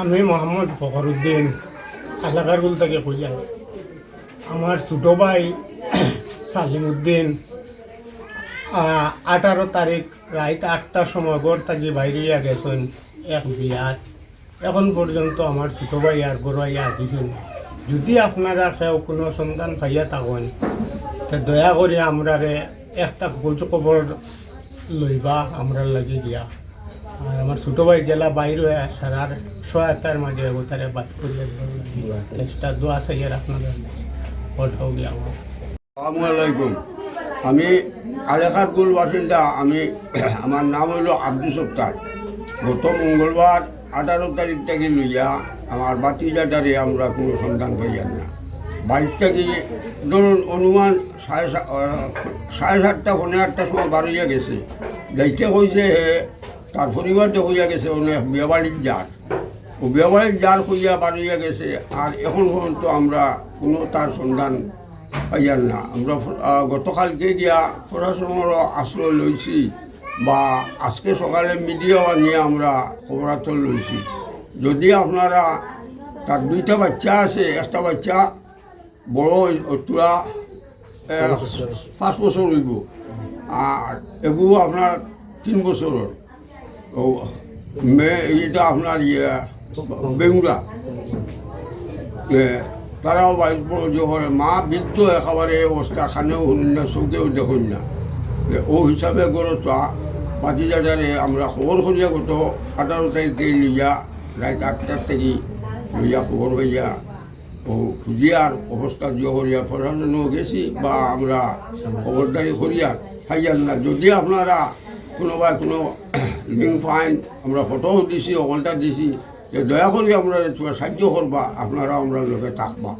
আমি মোহাম্মদ ফখরুদ্দিন এলাকারগুল থেকে কইয়া আমার ছোটো ভাই সালিম উদ্দিন আঠারো তারিখ রাত আটটার সময় গড় থাকি বাইরিয়া গেছেন এক বিয়ার। এখন পর্যন্ত আমার ছোটো ভাই আর বড় ভাই আসিছেন। যদি আপনারা কেউ কোনো সন্তান পাইয়া থাকেন, তে দয়া করে আমরা একটা খোঁজ খবর লইবা আমরা লাগি দিয়া আর আমার ছোটো ভাই জেলা বাইর সারার সহায়তার মাঝে ওতারে বাদ করিয়া চেষ্টা দোয়া চাইয়ার আপনাদের। গিয়া আমার। আসসালামু আলাইকুম। আমি আলেখারপুর বাসিন্দা। আমি আমার নাম হলো আব্দুল সত্তার। গত মঙ্গলবার আঠারো তারিখ থেকে লইয়া আমার বাতিজাটারে আমরা কোনো সন্ধান পাইয়ার না। বাড়ির থেকে ধরুন অনুমান সাড়ে সাড়ে সাতটা পনেরো আটটার সময় বাড়িয়া গেছে। যাইতে হয়েছে তার পরিবারটা হইয়া গেছে অনেক বিয়েবাড়ির যার। ও বিয়েবাড়ির যার হইয়া বাড়িয়া গেছে আর এখন পর্যন্ত আমরা কোনো তার সন্ধান পাইয়ার না। আমরা গতকালকে গিয়া প্রশাসনের আশ্রয় লইছি বা আজকে সকালে মিডিয়া নিয়ে আমরা খবরাতর লইছি। যদি আপনারা তার দুইটা বাচ্চা আছে একটা বাচ্চা বড় তোরা পাঁচ বছর। হইব। আর এগুলো আপনার তিন বছরের। ও মেয়ে এটা আপনার ইয়ে বেঙ্গুরা তারাও বাইশ বড় মা বৃদ্ধ একেবারে অবস্থা খানেও শুনুন না চৌকেও দেখুন না। ও হিসাবে গড় চা পাতিজাটারে আমরা খবর করিয়া গত আঠারো তারিখে লইয়া রাত আটটার থেকে লইয়া খবর হইয়া, ও খুঁজিয়ার অবস্থা জিও করিয়া প্রশাসনও গেছি বা আমরা খবরদারি করিয়া খাইয়ার না। যদি আপনারা কোনোবাই কোনো লিঙ্ক পাইন আমরা ফটোও দিছি, অকলটা দিছি, যে দয়া করি আমরা সাহায্য করবা আপনারা আমরা লোকে থাকবা।